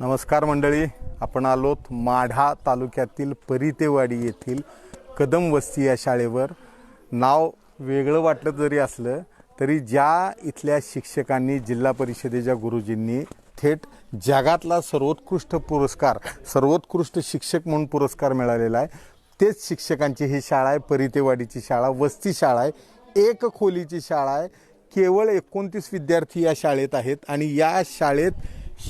नमस्कार मंडळी आपण आलोत माढा तालुक्यातील परितेवाडी येथील कदम वस्ती या शाळेवर. नाव वेगळं वाटलं जरी असलं तरी ज्या इथल्या शिक्षकांनी जिल्हा परिषदेच्या गुरुजींनी थेट जगातला सर्वोत्कृष्ट पुरस्कार सर्वोत्कृष्ट शिक्षक म्हणून पुरस्कार मिळालेला आहे तेच शिक्षकांची ही शाळा आहे परितेवाडीची शाळा वस्ती शाळा आहे एक खोलीची शाळा आहे. केवळ एकोणतीस विद्यार्थी या शाळेत आहेत आणि या शाळेत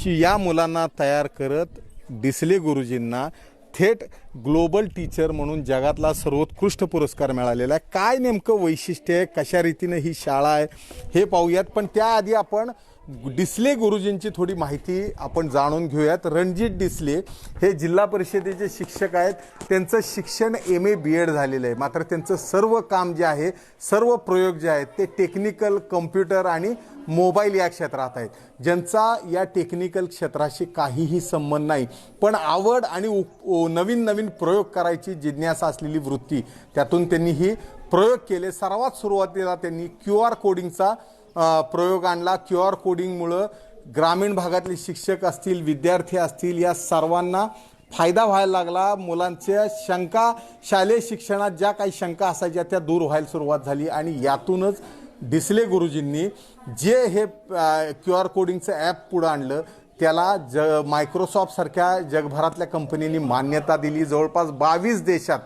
या मुलांना तयार करत डिसले गुरुजींना थेट ग्लोबल टीचर म्हणून जगातला सर्वोत्कृष्ट पुरस्कार मिळालेला आहे. काय नेमकं वैशिष्ट्य आहे? कशा रीतीनं ही शाळा आहे? हे पाहूयात. पण त्याआधी आपण डिसले गुरुजींची थोडी माहिती आपण जाणून घेऊयात. रणजित डिसले हे जिल्हा परिषदेचे शिक्षक आहेत त्यांचं शिक्षण एम ए बी एड झालेलं आहे. मात्र त्यांचं सर्व काम जे आहे सर्व प्रयोग जे आहेत ते टेक्निकल कम्प्युटर आणि मोबाईल या क्षेत्रात आहेत. ज्यांचा या टेक्निकल क्षेत्राशी काहीही संबंध नाही. पण आवड आणि उ- नवीन नवीन नवीन प्रयोग करायची जिज्ञासा असलेली वृत्ती त्यातून त्यांनी ही प्रयोग केले. सर्वात सुरुवातीला त्यांनी क्यू आर कोडिंगचा प्रयोग आणला. क्यू आर कोडिंगमुळं ग्रामीण भागातले शिक्षक असतील विद्यार्थी असतील या सर्वांना फायदा व्हायला लागला. मुलांच्या शंका शालेय शिक्षणात ज्या काही शंका असायच्या त्या दूर व्हायला सुरुवात झाली आणि यातूनच डिसले गुरुजींनी जे हे क्यू आर कोडिंगचं ॲप पुढं आणलं त्याला ज मायक्रोसॉफ्टसारख्या जगभरातल्या कंपनीनी मान्यता दिली. जवळपास बावीस देशात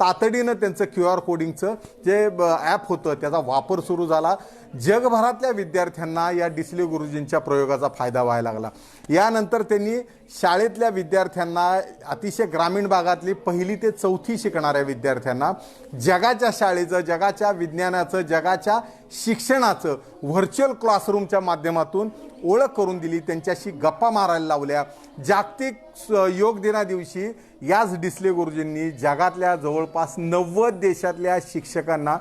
तातडीनं त्यांचं क्यू आर कोडिंगचं जे ॲप होतं त्याचा वापर सुरू झाला. जगभरातल्या विद्यार्थ्यांना या डिसले गुरुजींच्या प्रयोगाचा फायदा व्हायला लागला. यानंतर त्यांनी शाळेतल्या विद्यार्थ्यांना अतिशय ग्रामीण भागातली पहिली ते चौथी शिकणाऱ्या विद्यार्थ्यांना जगाच्या शाळेचं जगाच्या विज्ञानाचं जगाच्या शिक्षणाचं व्हर्च्युअल क्लासरूमच्या माध्यमातून ओळख करून दिली. त्यांच्याशी गप्पा मारायला लावल्या. जागतिक योग दिना दिवशी याच डिसले गुरुजींनी जगातल्या जवळपास नव्वद देशातल्या शिक्षकांना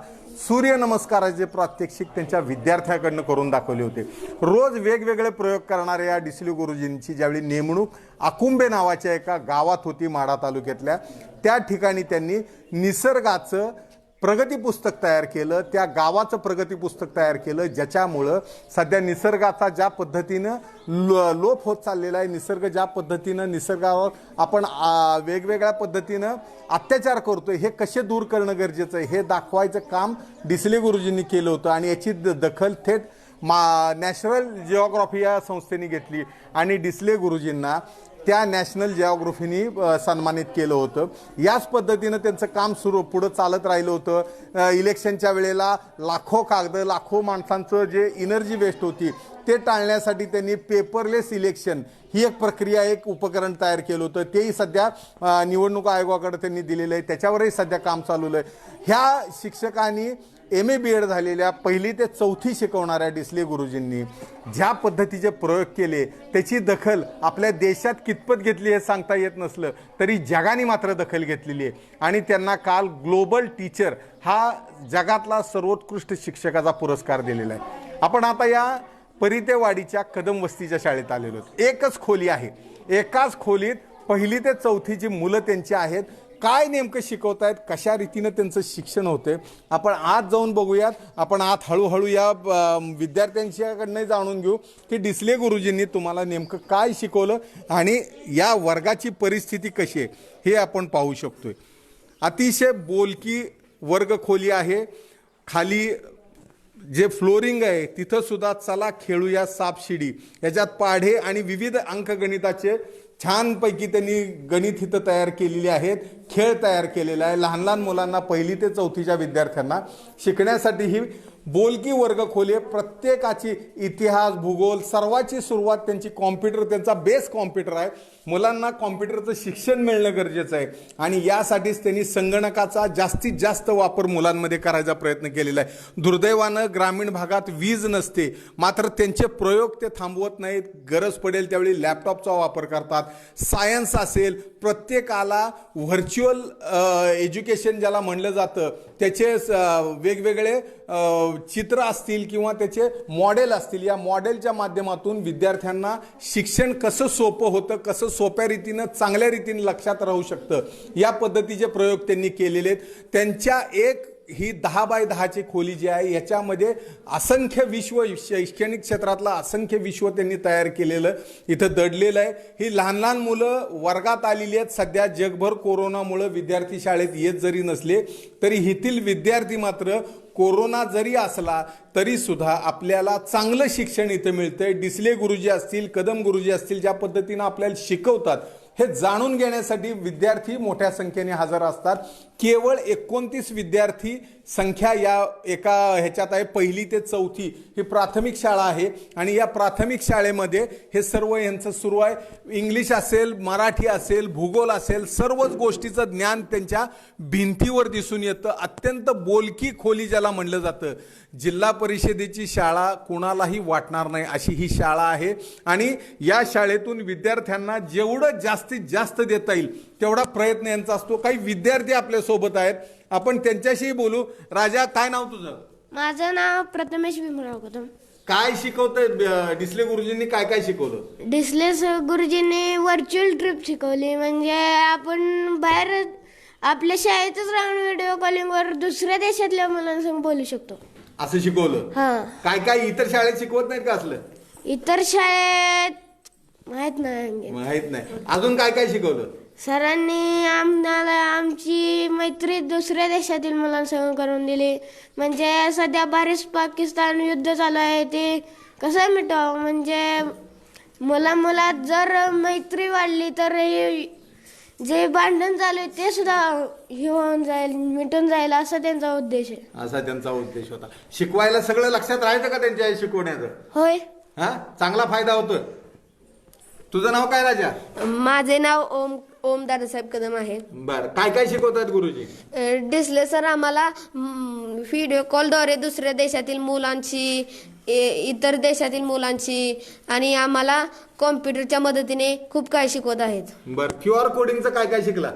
सूर्यनमस्काराचे प्रात्यक्षिक त्यांच्या विद्यार्थ्याकडनं करून दाखवले होते. रोज वेगवेगळे प्रयोग करणाऱ्या या गुरुजींची ज्यावेळी नेमणूक आकुंबे नावाच्या एका गावात होती माडा तालुक्यातल्या. त्या ठिकाणी त्यांनी निसर्गाचं प्रगती पुस्तक तयार केलं त्या गावाचं प्रगती पुस्तक तयार केलं ज्याच्यामुळं सध्या निसर्गाचा ज्या पद्धतीनं लो लोप होत चाललेला आहे निसर्ग ज्या पद्धतीनं निसर्गावर आपण वेगवेगळ्या पद्धतीनं अत्याचार करतोय हे कसे दूर करणं गरजेचं आहे हे दाखवायचं काम डिसले गुरुजींनी केलं होतं आणि याची द- दखल थेट मा नॅशनल जिओग्राफी या संस्थेने घेतली. आणि डिसले गुरुजींना त्या नॅशनल जिओग्राफीनी सन्मानित केलं होतं. याच पद्धतीनं त्यांचं काम सुरू पुढं चालत राहिलं होतं. इलेक्शनच्या वेळेला लाखो कागद लाखो माणसांचं जे एनर्जी वेस्ट होती ते टाळण्यासाठी त्यांनी पेपरलेस इलेक्शन ही एक प्रक्रिया एक उपकरण तयार केलं होतं. तेही सध्या निवडणूक आयोगाकडे त्यांनी दिलेलं आहे. त्याच्यावरही सध्या काम चालू आहे. ह्या शिक्षकांनी एम ए बी एड झालेल्या पहिली ते चौथी शिकवणाऱ्या डिसले गुरुजींनी ज्या पद्धतीचे प्रयोग केले त्याची दखल आपल्या देशात कितपत घेतली हे सांगता येत नसलं तरी जगाने मात्र दखल घेतलेली आहे. आणि त्यांना काल ग्लोबल टीचर हा जगातला सर्वोत्कृष्ट शिक्षकाचा पुरस्कार दिलेला आहे. आपण आता या परितेवाडीच्या कदम वस्तीच्या शाळेत आलेलो आहोत. एकच खोली आहे. एकाच खोलीत पहिली ते चौथीची मुलं त्यांची आहेत. काय नेमकं शिकवत आहेत कशा रीतीनं त्यांचं शिक्षण होते आपण आत जाऊन बघूयात. आपण आत हळूहळू या विद्यार्थ्यांच्याकडनं जाणून घेऊ की डिसले गुरुजींनी तुम्हाला नेमकं काय शिकवलं आणि या वर्गाची परिस्थिती कशी आहे हे आपण पाहू शकतोय. अतिशय बोलकी वर्ग खोली आहे. खाली जे फ्लोरिंग आहे तिथंसुद्धा चला खेळूया सापशिडी याच्यात पाढे आणि विविध अंकगणिताचे छानपैकी त्यांनी गणित इथं तयार केलेली आहेत खेळ तयार केलेला आहे. लहान लहान मुलांना पहिली ते चौथीच्या विद्यार्थ्यांना शिकण्यासाठी ही बोलकी वर्ग खोली आहे प्रत्येकाची इतिहास भूगोल सर्वाची सुरुवात त्यांची कॉम्प्युटर त्यांचा बेस कॉम्प्युटर आहे. मुलांना कॉम्प्युटरचं शिक्षण मिळणं गरजेचं आहे. आणि यासाठीच त्यांनी संगणकाचा जास्तीत जास्त वापर मुलांमध्ये करायचा प्रयत्न केलेला आहे. दुर्दैवानं ग्रामीण भागात वीज नसते. मात्र त्यांचे प्रयोग ते थांबवत नाहीत. गरज पडेल त्यावेळी लॅपटॉपचा वापर करतात. सायन्स असेल प्रत्येकाला व्हर्च्युअल एज्युकेशन ज्याला म्हणलं जातं त्याचे वेगवेगळे चित्र असतील किंवा त्याचे मॉडेल असतील या मॉडेलच्या माध्यमातून विद्यार्थ्यांना शिक्षण कसं सोपं होतं कसं सोप्या रीतीनं चांगल्या रीतीनं लक्षात राहू शकतं या पद्धतीचे प्रयोग त्यांनी केलेले आहेत. त्यांच्या एक ही दहा बाय दहाची खोली जी आहे याच्यामध्ये असंख्य विश्व शैक्षणिक क्षेत्रातलं असंख्य विश्व त्यांनी तयार केलेलं इथं दडलेलं आहे. ही लहान लहान मुलं वर्गात आलेली आहेत. सध्या जगभर कोरोनामुळं विद्यार्थी शाळेत येत जरी नसले तरी येथील विद्यार्थी मात्र कोरोना जरी असला तरीसुद्धा आपल्याला चांगलं शिक्षण इथं मिळतं आहे डिसले गुरुजी असतील कदम गुरुजी असतील ज्या पद्धतीनं आपल्याला शिकवतात. हे जाणून घेण्यासाठी विद्यार्थी मोठ्या संख्येने हजर असतात. केवळ एकोणतीस विद्यार्थी संख्या या एका ह्याच्यात आहे. पहिली ते चौथी ही प्राथमिक शाळा आहे. आणि या प्राथमिक शाळेमध्ये हे सर्व यांचं सुरू आहे. इंग्लिश असेल मराठी असेल भूगोल असेल सर्वच गोष्टीचं ज्ञान त्यांच्या भिंतीवर दिसून येतं. अत्यंत बोलकी खोली ज्याला म्हणलं जातं. जिल्हा परिषदेची शाळा कोणालाही वाटणार नाही अशी ही शाळा आहे. आणि या शाळेतून विद्यार्थ्यांना जेवढं जास्तीत जास्त देता येईल तेवढा प्रयत्न यांचा असतो. काही विद्यार्थी आपल्यासोबत आहेत. आपण त्यांच्याशी बोलू. राजा काय नाव तुझं? माझं नाव प्रथमेश भीमराव कदम काय शिकवतंय? डिस्ले गुरुजींनी काय काय शिकवलं? डिस्लेस गुरुजींनी व्हर्च्युअल ट्रिप शिकवली. म्हणजे आपण बाहेर आपल्या शाळेतच राहून व्हिडिओ कॉलिंगवर दुसऱ्या देशातल्या मुलांसंग बोलू शकतो. असं शिकवलं. हा. काय काय इतर शाळेत शिकवत नाहीत का असलं? इतर शाळेत माहीत नाही माहीत नाही. अजून काय काय शिकवलं? सरांनी आम्हाला आमची मैत्री दुसऱ्या देशातील मुलांसंग करून दिली. म्हणजे सध्या भारत पाकिस्तान युद्ध चालू आहे. ते कसं मिटवावं? म्हणजे मुला मुलात जर मैत्री वाढली तर हे जे भांडण आहे ते सुद्धा हे होऊन जाईल मिटून जाईल असा त्यांचा उद्देश आहे. असा त्यांचा उद्देश होता. शिकवायला सगळं लक्षात राहायचं का त्यांच्या शिकवण्याचं? होय. हा? चांगला फायदा होतोय. तुझं नाव काय राजा? माझे नाव ओम ओम दादासाहेब कदम आहे. बर काय काय शिकवतात गुरुजी? डिसले सर आम्हाला व्हिडिओ कॉलद्वारे दुसऱ्या देशातील मुलांची इतर देशातील मुलांची आणि आम्हाला कॉम्प्युटरच्या मदतीने खूप काही शिकवत आहेत. बर क्यू आर कोडिंगचं काय काय शिकला?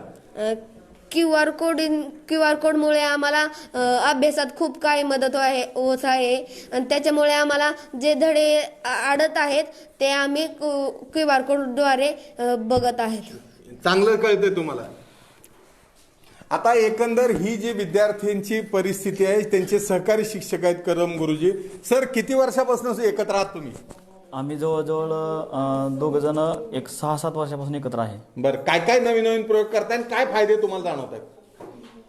Q R code Q R कोडमुळे आम्हाला अ, अभ्यासात खूप काही मदत आहे होत आहे. आणि त्याच्यामुळे आम्हाला जे धडे आ- अडत आहेत ते आम्ही क्यू आर कोडद्वारे अ, बघत आहेत. चांगलं कळतंय तुम्हाला. आता एकंदर ही जी विद्यार्थ्यांची परिस्थिती आहे त्यांचे सहकारी शिक्षक आहेत करम गुरुजी. सर किती वर्षापासून एकत्र आहात तुम्ही? आम्ही जवळजवळ दोघ जण एक सहा सात वर्षापासून एकत्र आहे. बर काय काय नवीन नवीन प्रयोग करताय आणि काय फायदे तुम्हाला जाणवत आहेत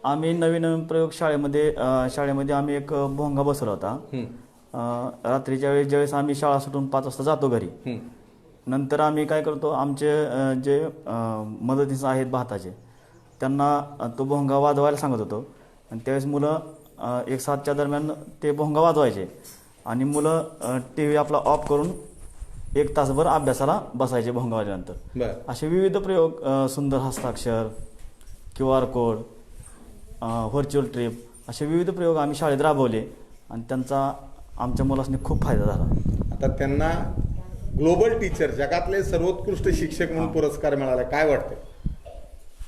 आम्ही नवीन नवीन प्रयोग शाळेमध्ये अ, शाळेमध्ये आम्ही एक भोंगा बसवला होता. अ, रात्रीच्या वेळेस ज्यावेळेस आम्ही शाळा सुटून पाच वाजता जातो घरी नंतर आम्ही काय करतो आमचे जे मदतीस आहेत भाताचे त्यांना तो भोंगा वाजवायला सांगत होतो. आणि त्यावेळेस मुलं एक सातच्या दरम्यान ते भोंगा वाजवायचे. आणि मुलं टी व्ही आपला ऑफ करून एक तासभर अभ्यासाला बसायचे भोंगा वाजल्यानंतर असे विविध प्रयोग सुंदर हस्ताक्षर Q R code virtual trip असे विविध प्रयोग आम्ही शाळेत राबवले. आणि त्यांचा आमच्या मुलांनी खूप फायदा झाला. आता त्यांना ग्लोबल टीचर जगातले सर्वोत्कृष्ट शिक्षक म्हणून पुरस्कार मिळाला काय वाटतं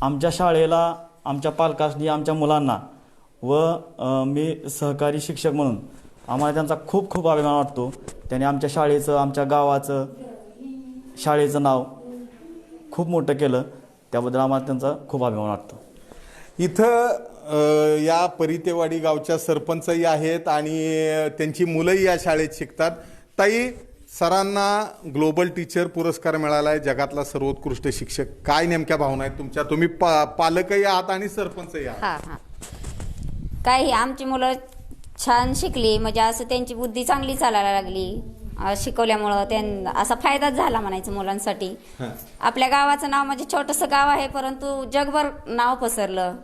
आमच्या शाळेला आमच्या पालकांनी आमच्या मुलांना व मी सहकारी शिक्षक म्हणून आम्हाला त्यांचा खूप खूप अभिमान वाटतो. त्याने आमच्या शाळेचं आमच्या गावाचं शाळेचं नाव खूप मोठं केलं. त्याबद्दल आम्हाला त्यांचा खूप अभिमान वाटतो. इथं या परितेवाडी गावच्या सरपंचही आहेत आणि त्यांची मुलंही या शाळेत शिकतात. ताई सरांना ग्लोबल टीचर पुरस्कार मिळाला आहे जगातला सर्वोत्कृष्ट शिक्षक. काय नेमक्या भावना आहेत तुमच्या? तुम्ही पा पालकही आहात आणि सरपंचही आहात. हा हा. काही आमची मुलं छान शिकली म्हणजे असं त्यांची बुद्धी चांगली चालायला लागली. अं, शिकवल्यामुळं त्यांना असा फायदाच झाला म्हणायचं मुलांसाठी. हा. आपल्या गावाचं नाव म्हणजे छोटंसं गाव आहे परंतु जगभर नाव पसरलं.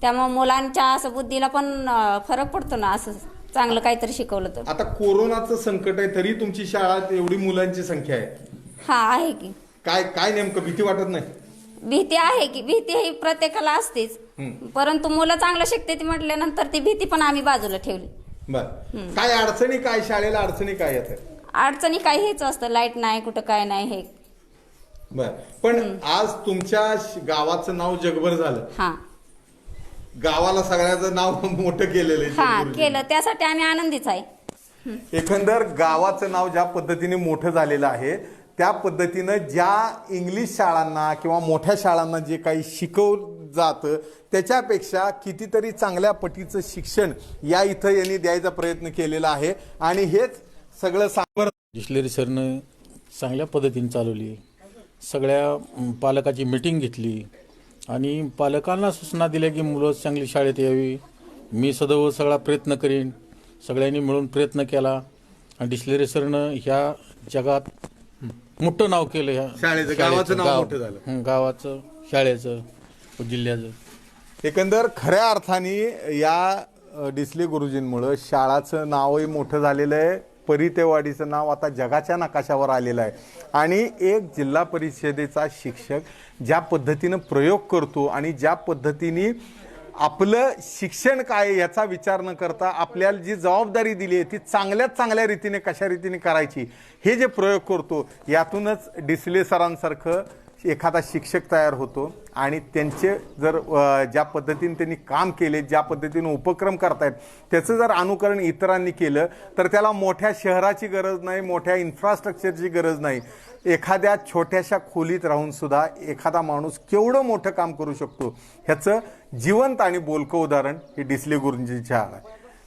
त्यामुळे मुलांच्या असं बुद्धीला पण अं, फरक पडतो ना असं. चांगलं काहीतरी शिकवलं तर. आता कोरोनाचं संकट आहे तरी तुमची शाळा एवढी मुलांची संख्या आहे. हा आहे की. काय काय नेमकं भीती वाटत नाही? भीती आहे की भीती ही प्रत्येकाला असतेच. परंतु मुलं चांगलं शिकते ती म्हटल्यानंतर ती भीती पण आम्ही बाजूला ठेवली. बर. काय अडचणी काय शाळेला अडचणी काय येतात अडचणी काही हेच असतं लाइट नाही कुठं काय नाही हे. बर. पण आज तुमच्या श- गावाचं नाव जगभर झालं. हा. गावाला सगळ्याचं नाव मोठं केलेलं आहे हा. केलं. त्यासाठी आम्ही आनंदीच आहे. एकंदर गावाचं नाव ज्या पद्धतीने मोठं झालेलं आहे त्या पद्धतीनं ज्या इंग्लिश शाळांना किंवा मोठ्या शाळांना जे काही शिकव जातं त्याच्यापेक्षा कितीतरी चांगल्या पटीचं शिक्षण या इथं यांनी द्यायचा प्रयत्न केलेला आहे. आणि हेच सगळं सांबर डिस्लरी सरनं चांगल्या पद्धतीने चालवली. सगळ्या अं, पालकाची मिटिंग घेतली. आणि पालकांना सूचना दिल्या की मुलं चांगली शाळेत यावी. मी सदैव सगळा प्रयत्न करीन. सगळ्यांनी मिळून प्रयत्न केला. आणि डिस्लरी सरनं ह्या जगात मोठं नाव केलं ह्या शाळेचं, गावाचं नाव मोठं झालं. हं, गावाचं शाळेचं जिल्ह्याचं. एकंदर खऱ्या अर्थाने या अ, डिसले गुरुजींमुळं शाळाचं नावही मोठं झालेलं आहे. परितेवाडीचं नाव आता जगाच्या नकाशावर आलेलं आहे. आणि एक जिल्हा परिषदेचा शिक्षक ज्या पद्धतीनं प्रयोग करतो आणि ज्या पद्धतीने आपलं शिक्षण काय याचा विचार न करता आपल्याला जी जबाबदारी दिली आहे ती चांगल्यात चांगल्या रीतीने कशा रीतीने करायची हे जे प्रयोग करतो यातूनच डिसले सरांसारखं एखादा शिक्षक तयार होतो आणि त्यांचे जर ज्या पद्धतीने त्यांनी काम केले ज्या पद्धतीने उपक्रम करतायत त्याचं जर अनुकरण इतरांनी केलं तर त्याला मोठ्या शहराची गरज नाही मोठ्या इन्फ्रास्ट्रक्चरची गरज नाही. एखाद्या छोट्याशा खोलीत राहूनसुद्धा एखादा माणूस केवढं मोठं काम करू शकतो ह्याचं जिवंत आणि बोलकं उदाहरण हे डिसले गुरुजींच्या आहे.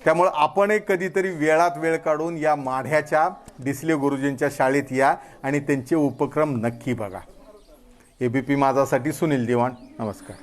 त्यामुळं आपणही कधीतरी वेळात वेळ काढून या माढ्याच्या डिसले गुरुजींच्या शाळेत या आणि त्यांचे उपक्रम नक्की बघा. ए बी पी माझासाठी सुनील दिवाण. नमस्कार.